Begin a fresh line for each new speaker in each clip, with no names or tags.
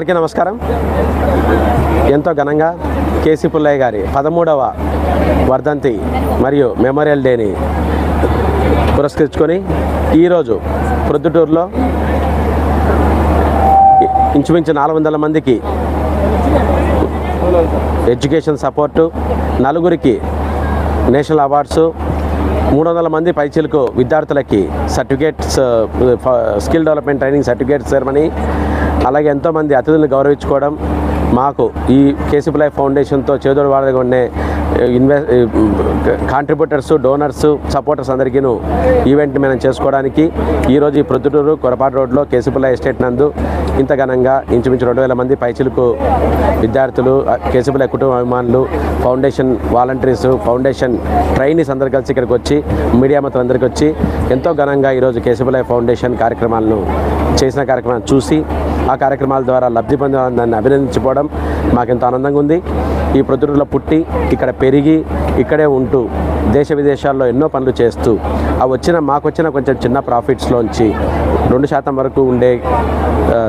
అందరికీ నమస్కారం. ఎంతో ఘనంగా కేసీ పుల్లయ్య గారి పదమూడవ వర్ధంతి మరియు మెమోరియల్ డేని పురస్కరించుకొని ఈరోజు ప్రొద్దుటూరులో ఇంచుమించు నాలుగు వందల మందికి ఎడ్యుకేషన్ సపోర్టు నలుగురికి నేషనల్ అవార్డ్సు మూడు వందల మంది పైచీలకు విద్యార్థులకి certificates skill development training certificate ceremony అలాగే ఎంతోమంది అతిథులను గౌరవించుకోవడం మాకు ఈ కేసీపీ లైఫ్ ఫౌండేషన్తో చేదోడు వాడగా ఉండే ఇన్వెస్ట్ కాంట్రిబ్యూటర్స్ డోనర్స్ సపోర్టర్స్ అందరికీ ఈవెంట్ మనం చేసుకోవడానికి ఈరోజు ఈ ప్రొద్దుటూరు కొరపాటు రోడ్లో కేసీపీ ఎస్టేట్ నందు ఇంత ఘనంగా ఇంచుమించు రెండు వేల మంది పైచిలకు విద్యార్థులు కేసీపీ కుటుంబ అభిమానులు ఫౌండేషన్ వాలంటీర్స్ ఫౌండేషన్ ట్రైనీస్ అందరు కలిసి ఇక్కడికి వచ్చి మీడియా మొత్తం అందరికి వచ్చి ఎంతో ఘనంగా ఈరోజు కేసీపీ ఫౌండేషన్ కార్యక్రమాలను చేసిన కార్యక్రమాన్ని చూసి ఆ కార్యక్రమాల ద్వారా లబ్ధి పొందిన దాన్ని అభినందించుకోవడం మాకెంతో ఆనందంగా ఉంది. ఈ ప్రొద్దుటూరులో పుట్టి ఇక్కడ పెరిగి ఇక్కడే ఉంటూ దేశ విదేశాల్లో ఎన్నో పనులు చేస్తూ ఆ వచ్చిన మాకు వచ్చిన కొంచెం చిన్న ప్రాఫిట్స్లోంచి రెండు శాతం వరకు ఉండే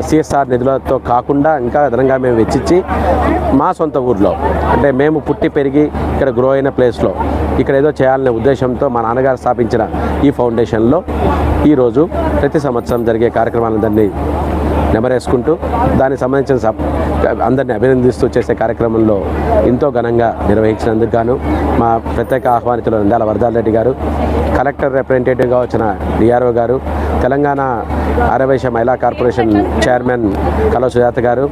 సిఎస్ఆర్ నిధులతో కాకుండా ఇంకా అదనంగా మేము వెచ్చించి మా సొంత ఊర్లో అంటే మేము పుట్టి పెరిగి ఇక్కడ గ్రో అయిన ప్లేస్లో ఇక్కడ ఏదో చేయాలనే ఉద్దేశంతో మా నాన్నగారు స్థాపించిన ఈ ఫౌండేషన్లో ఈరోజు ప్రతి సంవత్సరం జరిగే కార్యక్రమాలందరినీ నెమరేసుకుంటూ దానికి సంబంధించిన సప్ అందరిని అభినందిస్తూ చేసే కార్యక్రమంలో ఎంతో ఘనంగా నిర్వహించినందుకు గాను మా ప్రత్యేక ఆహ్వానితులు నందాల వరదాల రెడ్డి గారు కలెక్టర్ రిప్రజెంటేటివ్గా వచ్చిన డిఆర్ఓ గారు తెలంగాణ ఆరవైశ్య మహిళా కార్పొరేషన్ చైర్మన్ కలో సుజాత గారు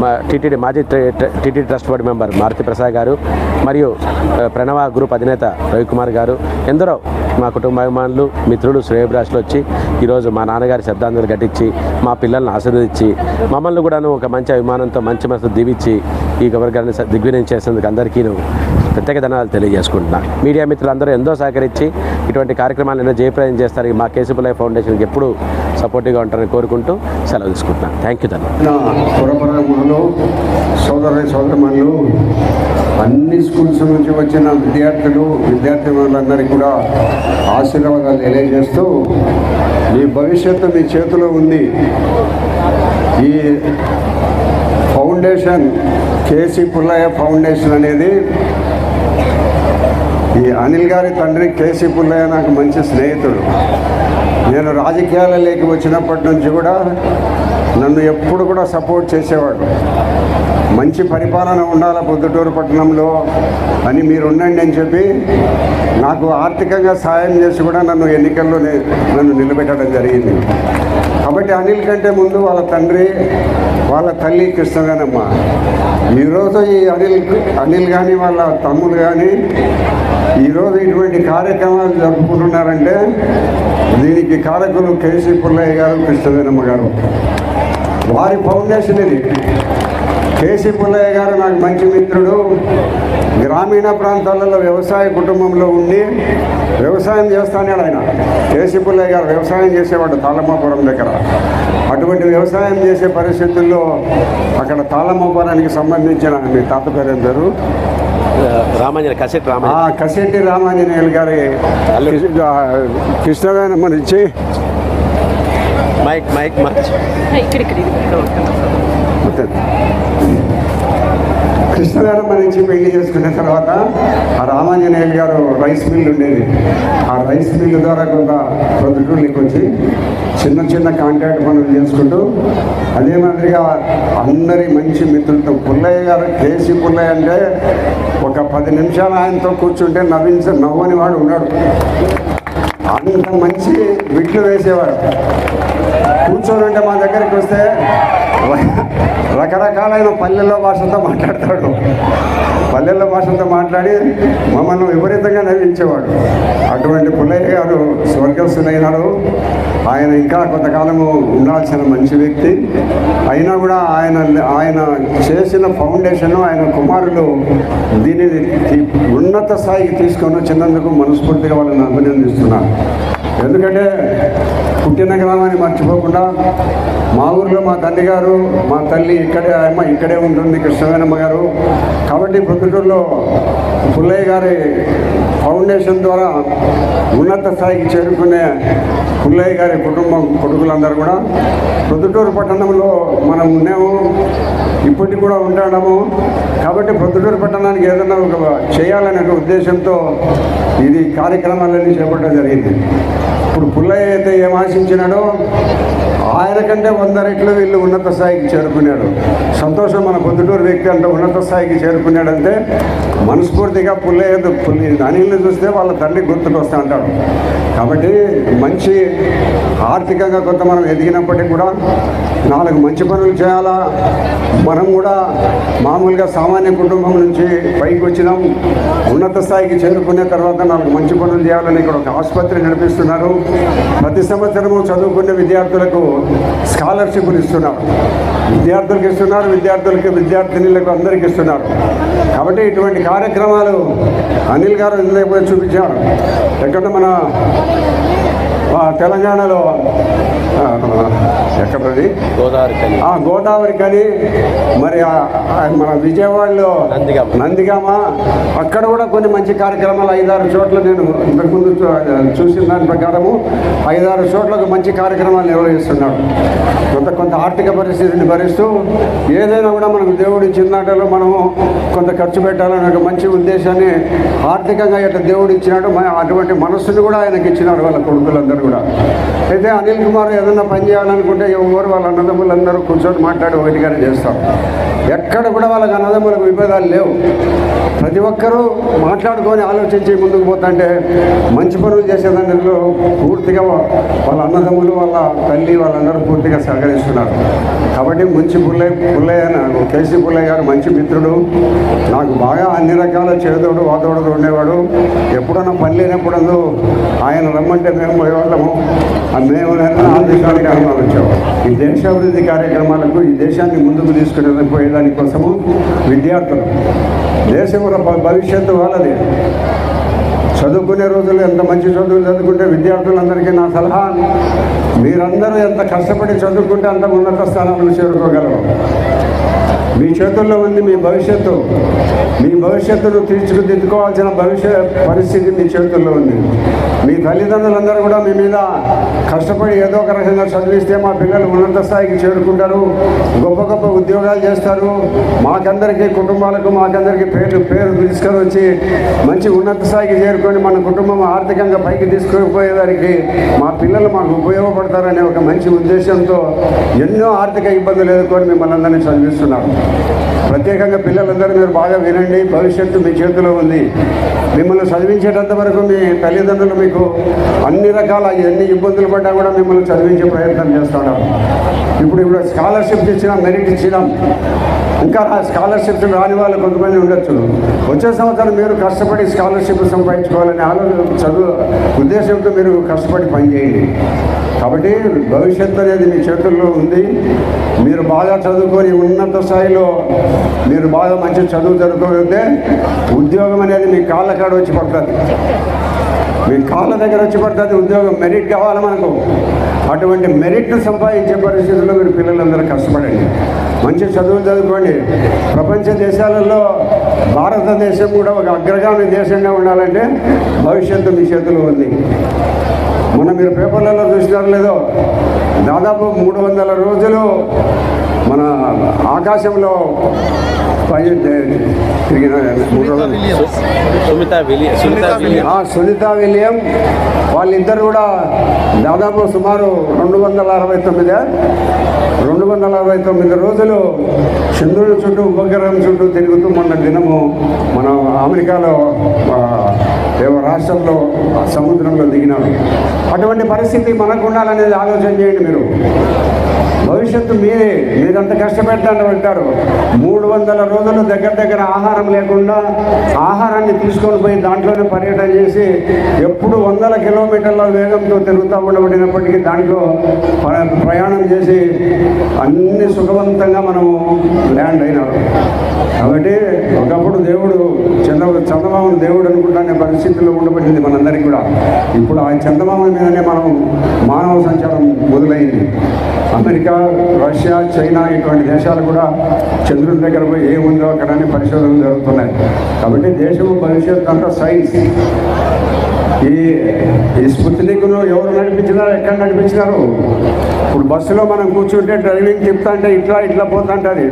మా టీటీడీ మాజీ TTD trust board member Maruti Prasad గారు మరియు ప్రణవ గ్రూప్ అధినేత రవికుమార్ గారు ఎందరో మా కుటుంబ అభిమానులు మిత్రులు శ్రేయభిలాషులు వచ్చి ఈరోజు మా నాన్నగారి శబ్దాంజలు ఘటించి మా పిల్లల్ని ఆశీర్వదించి మమ్మల్ని కూడాను ఒక మంచి అభిమానంతో మంచి మనసు దీవించి ఈ గవర్నర్ గారిని దిగ్విజయం చేసేందుకు అందరికీ ప్రత్యేక ధనాలు తెలియజేసుకుంటున్నా. మీడియా మిత్రులందరూ ఎంతో సహకరించి ఇటువంటి కార్యక్రమాలు ఎన్నో జయప్రదం చేస్తారు. మా కేసీపీ ఫౌండేషన్కి ఎప్పుడూ సపోర్టివ్గా ఉంటారని కోరుకుంటూ సెలవు తీసుకుంటున్నాను థ్యాంక్ యూ ధన్యవాదాలు.
సోదర సోదరమణులు అన్ని స్కూల్స్ నుంచి వచ్చిన విద్యార్థులు విద్యార్థి వాళ్ళందరికీ కూడా ఆశీర్వాదాలు తెలియజేస్తూ మీ భవిష్యత్తు మీ చేతిలో ఉంది. ఈ ఫౌండేషన్ కేసీ పుల్లయ్య ఫౌండేషన్ అనేది ఈ అనిల్ గారి తండ్రి కేసీ పుల్లయ్య నాకు మంచి స్నేహితుడు. నేను రాజకీయాలలోకి వచ్చినప్పటి నుంచి కూడా నన్ను ఎప్పుడు కూడా సపోర్ట్ చేసేవాడు. మంచి పరిపాలన ఉండాలి పొద్దుటూరు పట్టణంలో? అని మీరు ఉండండి అని చెప్పి నాకు ఆర్థికంగా సాయం చేసి కూడా నన్ను ఎన్నికల్లో నన్ను నిలబెట్టడం జరిగింది. కాబట్టి అనిల్ కంటే ముందు వాళ్ళ తండ్రి వాళ్ళ తల్లి కృష్ణవేనమ్మ ఈరోజు ఈ అనిల్ అనిల్ కానీ వాళ్ళ తమ్ముడు కానీ ఈరోజు ఇటువంటి కార్యక్రమాలు జరుపుకుంటున్నారంటే దీనికి కారకులు కేసీ పుల్లయ్య గారు కృష్ణవేనమ్మ గారు. వారి ఫౌండేషన్ ఇది. కేసీ పుల్లయ్య గారు నాకు మంచి మిత్రుడు. గ్రామీణ ప్రాంతాలలో వ్యవసాయ కుటుంబంలో ఉండి వ్యవసాయం చేస్తానాడు ఆయన. కేసీ పుల్లయ్య గారు వ్యవసాయం చేసేవాడు తాళమాపురం దగ్గర. అటువంటి వ్యవసాయం చేసే పరిస్థితుల్లో అక్కడ తాళమాపురానికి సంబంధించిన మీ తాత పేరు పేరు?
రామాంజన కసెట్
ఆ
రామాంజన
కసెట్టి రామాంజనేయులు గారి కృష్ణవేనమ్మ నుంచి
మైక్ మైక్ మార్చ్
ఇక్కడ ఇక్కడ
కృష్ణగారమ్మ నుంచి పెళ్ళి చేసుకున్న తర్వాత ఆ రామాంజనేయులు గారు రైస్ మిల్ ఉండేది. ఆ రైస్ మిల్ ద్వారా కొంత ప్రొద్దుటూళ్ళకి వచ్చి చిన్న చిన్న కాంట్రాక్ట్ పనులు చేసుకుంటూ అదే మాదిరిగా అందరి మంచి మిత్రులతో పుల్లయ్య గారు కేసీ పుల్లయ్య అంటే ఒక పది నిమిషాలు ఆయనతో కూర్చుంటే నవ్వించ నవ్వని వాడు ఉన్నాడు. అంత మంచి విట్లు వేసేవాడు కూర్చోనంటే మా దగ్గరికి వస్తే రకరకాలైన పల్లెల్లో భాషతో మాట్లాడతాడు. పల్లెల్లో భాషతో మాట్లాడి మమ్మల్ని విపరీతంగా నవ్వించేవాడు. అటువంటి పుల్లయ్య గారు స్వర్గస్థులైనాడు ఆయన ఇంకా కొంతకాలము ఉండాల్సిన మంచి వ్యక్తి. అయినా కూడా ఆయన ఆయన చేసిన ఫౌండేషన్ ఆయన కుమారులు దీనిని ఉన్నత స్థాయికి తీసుకొని వచ్చినందుకు మనస్ఫూర్తిగా వాళ్ళని అభినందిస్తున్నాను ఎందుకంటే పుట్టిన గ్రామాన్ని మర్చిపోకుండా మా ఊర్లో మా తండ్రి గారు మా తల్లి ఇక్కడే అమ్మ ఇక్కడే ఉంటుంది కృష్ణవేనమ్మ గారు. కాబట్టి ప్రొద్దుటూరులో పుల్లయ్య గారి ఫౌండేషన్ ద్వారా ఉన్నత స్థాయికి చేరుకునే పుల్లయ్య గారి కుటుంబం కొడుకులందరూ కూడా ప్రొద్దుటూరు పట్టణంలో మనం ఉన్నాము ఇప్పటికి కూడా ఉండడము కాబట్టి ప్రొద్దుటూరు పట్టణానికి ఏదైనా ఒక చేయాలనే ఉద్దేశంతో ఇది కార్యక్రమాలన్నీ చేపట్టడం జరిగింది. ఇప్పుడు పుల్లయ్య అయితే ఏం ఆశించినాడో ఆయన కంటే వంద రెట్లు వీళ్ళు ఉన్నత స్థాయికి చేరుకున్నాడు. సంతోషం మన పొద్దుటూరు వ్యక్తి అంత ఉన్నత స్థాయికి చేరుకున్నాడంటే మనస్ఫూర్తిగా పుల్లయ్య పుల్లి అనిల్ని చూస్తే వాళ్ళ తండ్రి గుర్తుకు వస్తా ఉంటాడు. కాబట్టి మంచి ఆర్థికంగా కొంత మనం ఎదిగినప్పటికీ కూడా నాలుగు మంచి పనులు చేయాలా? మనం కూడా మామూలుగా సామాన్య కుటుంబం నుంచి పైకి వచ్చినాం. ఉన్నత స్థాయికి చేరుకునే తర్వాత నాలుగు మంచి పనులు చేయాలని ఇక్కడ ఒక ఆసుపత్రి నడిపిస్తున్నారు. ప్రతి సంవత్సరము చదువుకునే విద్యార్థులకు స్కాలర్షిప్లు ఇస్తున్నారు. విద్యార్థులకు ఇస్తున్నారు విద్యార్థులకి విద్యార్థినులకు అందరికి ఇస్తున్నారు. కాబట్టి ఇటువంటి కార్యక్రమాలు అనిల్ గారు చూపించారు. ఎక్కడ మన తెలంగాణలో ఎక్కడది
గోదావరి
గోదావరి కానీ మరి మన విజయవాడలో
నందిగామ.
అక్కడ కూడా కొన్ని మంచి కార్యక్రమాలు ఐదారు చోట్ల నేను ఇంతకుముందు చూసిన దాని ప్రకారము ఐదారు చోట్లకు మంచి కార్యక్రమాలు నిర్వహిస్తున్నాడు. కొంత కొంత ఆర్థిక పరిస్థితిని భరిస్తూ ఏదైనా కూడా మనకు దేవుడు ఇచ్చిన దాంట్లో మనము కొంత ఖర్చు పెట్టాలనే ఒక మంచి ఉద్దేశాన్ని ఆర్థికంగా ఇట్లా దేవుడు ఇచ్చినాడు అటువంటి మనస్సును కూడా ఆయనకి ఇచ్చినాడు వాళ్ళ కొడుకులందరూ కూడా. అయితే అనిల్ కుమార్ ఏదైనా పని చేయాలనుకుంటే ఎవరు వాళ్ళ అన్నదమ్ములందరూ కూర్చొని మాట్లాడి ఒకటిగానే చేస్తారు. ఎక్కడ కూడా వాళ్ళకి అన్నదమ్ములకు విభేదాలు లేవు. ప్రతి ఒక్కరూ మాట్లాడుకొని ఆలోచించి ముందుకు పోతుంటే మంచి పనులు చేసేదానిలో పూర్తిగా వాళ్ళ అన్నదమ్ములు వాళ్ళ తల్లి వాళ్ళందరూ పూర్తిగా సహకరిస్తున్నారు కాబట్టి మంచి పుల్లయ్య పుల్లయ్య నాకు కేసీ పుల్లయ్య గారు మంచి మిత్రుడు. నాకు బాగా అన్ని రకాల చేదోడు వాదోడు ఉండేవాడు. ఎప్పుడన్నా పని లేనప్పుడు ఆయన రమ్మంటే మేము పోయేవాళ్ళము. మేము ఆర్థికానికి కార్యక్రమాలు ఈ దేశాభివృద్ధి కార్యక్రమాలకు ఈ దేశాన్ని ముందుకు తీసుకునే పోయేదానికోసము విద్యార్థులు. దేశం భ- భవిష్యత్తు వాళ్ళది. చదువుకునే రోజులు ఎంత మంచి చదువులు చదువుకుంటే విద్యార్థులందరికీ నా సలహా. మీరందరూ ఎంత కష్టపడి చదువుకుంటే అంత ఉన్నత స్థానంలో చేరుకోగలరు. మీ చేతుల్లో ఉంది మీ భవిష్యత్తు. మీ భవిష్యత్తును తీర్చిదిద్దుకోవాల్సిన భవిష్య పరిస్థితి మీ చేతుల్లో ఉంది. మీ తల్లిదండ్రులందరూ కూడా మీ మీద కష్టపడి ఏదో ఒక రకంగా చదివిస్తే మా పిల్లలు ఉన్నత స్థాయికి చేరుకుంటారు. గొప్ప గొప్ప ఉద్యోగాలు చేస్తారు. మాకందరికీ కుటుంబాలకు మాకందరికీ పేరు పేరు తీసుకొని వచ్చి మంచి ఉన్నత స్థాయికి చేరుకొని మన కుటుంబం ఆర్థికంగా పైకి తీసుకుపోయేదానికి మా పిల్లలు మాకు ఉపయోగపడతారనే ఒక మంచి ఉద్దేశంతో ఎన్నో ఆర్థిక ఇబ్బందులు ఎదుర్కొని మిమ్మల్ని అందరినీ చదివిస్తున్నారు. ప్రత్యేకంగా పిల్లలందరూ మీరు బాగా వినండి. భవిష్యత్తు మీ చేతిలో ఉంది. మిమ్మల్ని చదివించేటంత వరకు మీ తల్లిదండ్రులు మీకు అన్ని రకాల ఎన్ని ఇబ్బందులు పడ్డా కూడా మిమ్మల్ని చదివించే ప్రయత్నం చేస్తాడు ఇప్పుడు ఇప్పుడు స్కాలర్షిప్ ఇచ్చినా మెరిట్ ఇచ్చినాం ఇంకా ఆ స్కాలర్షిప్స్ రాని వాళ్ళు కొంతమంది ఉండొచ్చు. వచ్చే సంవత్సరం మీరు కష్టపడి స్కాలర్షిప్ సంపాదించుకోవాలని ఆలోచన చదువు ఉద్దేశంతో మీరు కష్టపడి పనిచేయండి. కాబట్టి భవిష్యత్తు అనేది మీ చేతుల్లో ఉంది. మీరు బాగా చదువుకొని ఉన్నత స్థాయిలో మీరు బాగా మంచి చదువు చదువుకోగలిగితే ఉద్యోగం అనేది మీ కాళ్ళ కాడ వచ్చి పడుతుంది. మీ కాళ్ళ దగ్గర వచ్చి పడుతుంది ఉద్యోగం. మెరిట్ కావాలి మనకు. అటువంటి మెరిట్ను సంపాదించే పరిస్థితుల్లో మీరు పిల్లలందరూ కష్టపడండి. మంచి చదువులు చదువుకోండి. ప్రపంచ దేశాలలో భారతదేశం కూడా ఒక అగ్రగామి దేశంగా ఉండాలంటే భవిష్యత్తు మీ చేతిలో ఉంది. మొన్న మీరు పేపర్లలో చూసినారు లేదో దాదాపు మూడు వందల రోజులు మన ఆకాశంలో తిరిగిన సునీత విలియం వాళ్ళిద్దరు కూడా దాదాపు సుమారు రెండు వందల అరవై తొమ్మిది రెండు వందల అరవై తొమ్మిది రోజులు చంద్రుడి చుట్టూ ఉపగ్రహం చుట్టూ తిరుగుతూ మొన్న దినము మన అమెరికాలో ఏవో రాష్ట్రంలో సముద్రంలో దిగినాడు అటువంటి పరిస్థితి మనకు ఉండాలనేది ఆలోచన చేయండి మీరు. భవిష్యత్తు మీరే మీరంత కష్టపెట్టండి అంటారు. మూడు వందల రోజులు దగ్గర దగ్గర ఆహారం లేకుండా ఆహారాన్ని తీసుకొని పోయి దాంట్లోనే పర్యటన చేసి ఎప్పుడు వందల కిలోమీటర్ల వేగంతో తిరుగుతూ ఉండబడినప్పటికీ దాంట్లో ప్రయాణం చేసి అన్ని సుఖవంతంగా మనము ల్యాండ్ అయినారు కాబట్టి ఒకప్పుడు దేవుడు చంద్ర చందమామను దేవుడు అనుకుంటానే పరిస్థితుల్లో ఉండబడింది మనందరికీ కూడా. ఇప్పుడు ఆ చందమామ మీదనే మనం మానవ సంచారం మొదలైంది. అమెరికా రష్యా చైనా ఇటువంటి దేశాలు కూడా చంద్రుడి దగ్గర పోయి ఏముందో అక్కడ అన్ని పరిశోధనలు జరుగుతున్నాయి. కాబట్టి దేశం భవిష్యత్తు అంతా సైన్స్ ఈ ఈ స్పుత్నికులు ఎవరు నడిపించినారు ఎక్కడ నడిపించినారు? ఇప్పుడు బస్సులో మనం కూర్చుంటే డ్రైవింగ్ చెప్తా అంటే ఇట్లా ఇట్లా పోతుంటుంది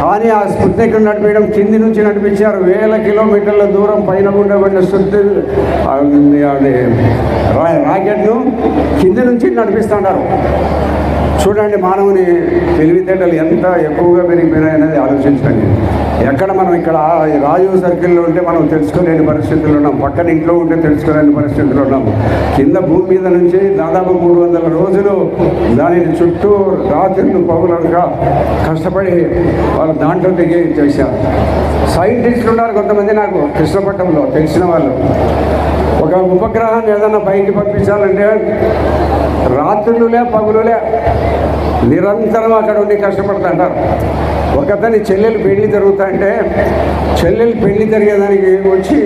కానీ ఆ స్పుత్నిక్ నడిపించడం కింది నుంచి నడిపించారు. వేల కిలోమీటర్ల దూరం పైన ఉండబడిన స్పుత్ని రాకెట్ను కింది నుంచి నడిపిస్తుంటారు చూడండి మానవుని తెలివితేటలు ఎంత ఎక్కువగా పెరిగిపోయినాయి అనేది ఆలోచించండి ఎక్కడ మనం ఇక్కడ రాజీవ్ సర్కిల్లో ఉంటే మనం తెలుసుకోలేని పరిస్థితుల్లో ఉన్నాం. పక్కన ఇంట్లో ఉంటే తెలుసుకోలేని పరిస్థితుల్లో ఉన్నాం. కింద భూమి మీద నుంచి దాదాపు మూడు వందల రోజులు దానిని చుట్టూ రాత్రులు పౌరులుగా కష్టపడి వాళ్ళు దాంట్లో దిగి చేశారు. సైంటిస్టులు ఉన్నారు కొంతమంది నాకు కృష్ణపట్నంలో తెలిసిన వాళ్ళు. ఒక ఉపగ్రహాన్ని ఏదైనా పైకి పంపించాలంటే రాత్రులులే పగులులే నిరంతరం అక్కడ ఉండి కష్టపడుతుంటారు. ఒకతని చెల్లెలు పెళ్ళి జరుగుతుంటే చెల్లెలు పెళ్ళి జరిగేదానికి వచ్చి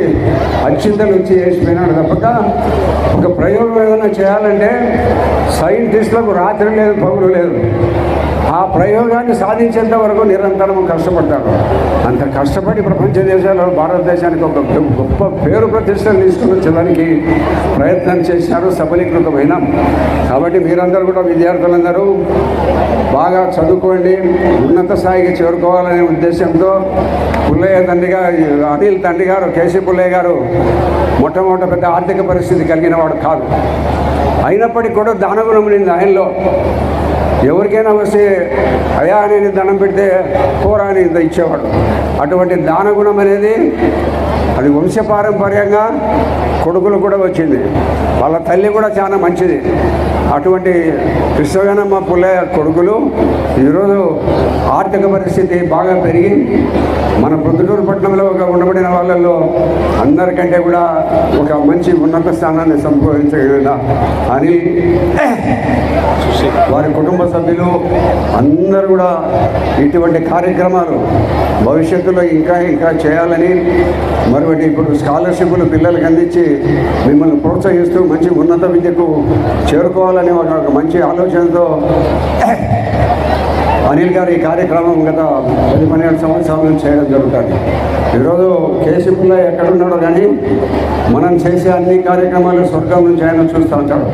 అచ్చింతలు వచ్చి చేసిపోయినాడు తప్పక ఒక ప్రయోగం ఏదైనా చేయాలంటే సైంటిస్టులకు రాత్రి లేదు పగులు లేదు. ఆ ప్రయోగాన్ని సాధించేంత వరకు నిరంతరం కష్టపడతారు అంత కష్టపడి ప్రపంచ దేశాల్లో భారతదేశానికి ఒక గొప్ప పేరు ప్రతిష్టలు తీసుకుని వచ్చేదానికి ప్రయత్నం చేశారు సఫలీకృతమైన కాబట్టి మీరందరూ కూడా విద్యార్థులందరూ బాగా చదువుకోండి ఉన్నత స్థాయికి చేరుకోవాలనే ఉద్దేశంతో పుల్లయ్య తండ్రి గారు అనిల్ తండ్రి గారు కేసీ పుల్లయ్య గారు మొట్టమొదటి పెద్ద ఆర్థిక పరిస్థితి కలిగిన వాడు కాదు. అయినప్పటికీ కూడా దానగుణం ఉంది ఆయనలో ఎవరికైనా వస్తే అయా అనేది దండం పెడితే కూరా అని ఇచ్చేవాడు. అటువంటి దానగుణం అనేది అది వంశపారంపర్యంగా కొడుకులు కూడా వచ్చింది. వాళ్ళ తల్లి కూడా చాలా మంచిది. అటువంటి కృష్ణవేనమ్మ పుల్లయ్య కొడుకులు ఈరోజు ఆర్థిక పరిస్థితి బాగా పెరిగి మన పొద్దుటూరు పట్టణంలో ఒక ఉండబడిన వాళ్ళల్లో అందరికంటే కూడా ఒక మంచి ఉన్నత స్థానాన్ని సంపాదించగలిగిన అని వారి కుటుంబ సభ్యులు అందరూ కూడా ఇటువంటి కార్యక్రమాలు భవిష్యత్తులో ఇంకా ఇంకా చేయాలని మరొకటి ఇప్పుడు స్కాలర్షిప్లు పిల్లలకు అందించి మిమ్మల్ని ప్రోత్సహిస్తూ మంచి ఉన్నత విద్యకు చేరుకోవాలని ఒక మంచి ఆలోచనతో అనిల్ గారు ఈ కార్యక్రమం గత పది పన్నెండు సంవత్సరాల నుంచి చేయడం జరుగుతుంది. ఈరోజు కేసీపుల్లో ఎక్కడున్నాడో కానీ మనం చేసే అన్ని కార్యక్రమాలు స్వర్గం నుంచి ఆయన చూస్తూ ఉంటాడు.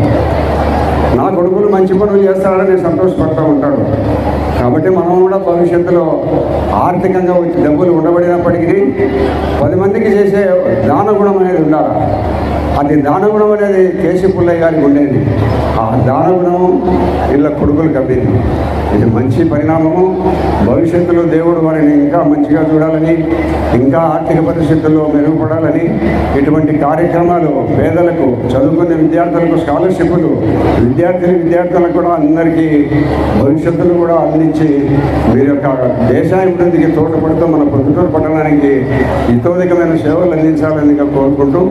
నా కొడుకులు మంచి పనులు చేస్తారని సంతోషపడుతూ ఉంటాడు కాబట్టి మనం కూడా భవిష్యత్తులో ఆర్థికంగా వచ్చి డబ్బులు ఉండబడినప్పటికీ పది మందికి చేసే దాన గుణం అనేది ఉండాలి? అది దానగుణం అనేది కేశీ పుల్లయ్య గారికి ఉండేది. ఆ దానగుణం వీళ్ళ కొడుకులు కప్పింది ఇది మంచి పరిణామము. భవిష్యత్తులో దేవుడు వారిని ఇంకా మంచిగా చూడాలని ఇంకా ఆర్థిక పరిస్థితుల్లో మెరుగుపడాలని ఇటువంటి కార్యక్రమాలు పేదలకు చదువుకునే విద్యార్థులకు స్కాలర్షిప్లు విద్యార్థిని విద్యార్థులకు కూడా అందరికీ భవిష్యత్తులు కూడా అందించి మీరు యొక్క దేశాభివృద్ధికి తోడ్పడుతూ మన పొద్దుటూరు పట్టణానికి ఇతోధికమైన సేవలు అందించాలని కోరుకుంటూ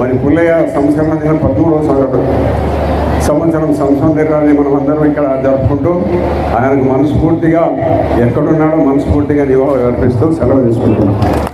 మరి పుల్లయ్య సంస్కరణ దినం పదమూడవ సంవత్సరం సంవత్సరం సంవత్సరాన్ని మనం అందరం ఇక్కడ జరుపుకుంటూ ఆయనకు మనస్ఫూర్తిగా ఎక్కడున్నాడో మనస్ఫూర్తిగా నివాళులు అర్పిస్తూ సెలవు తీసుకుంటున్నాం.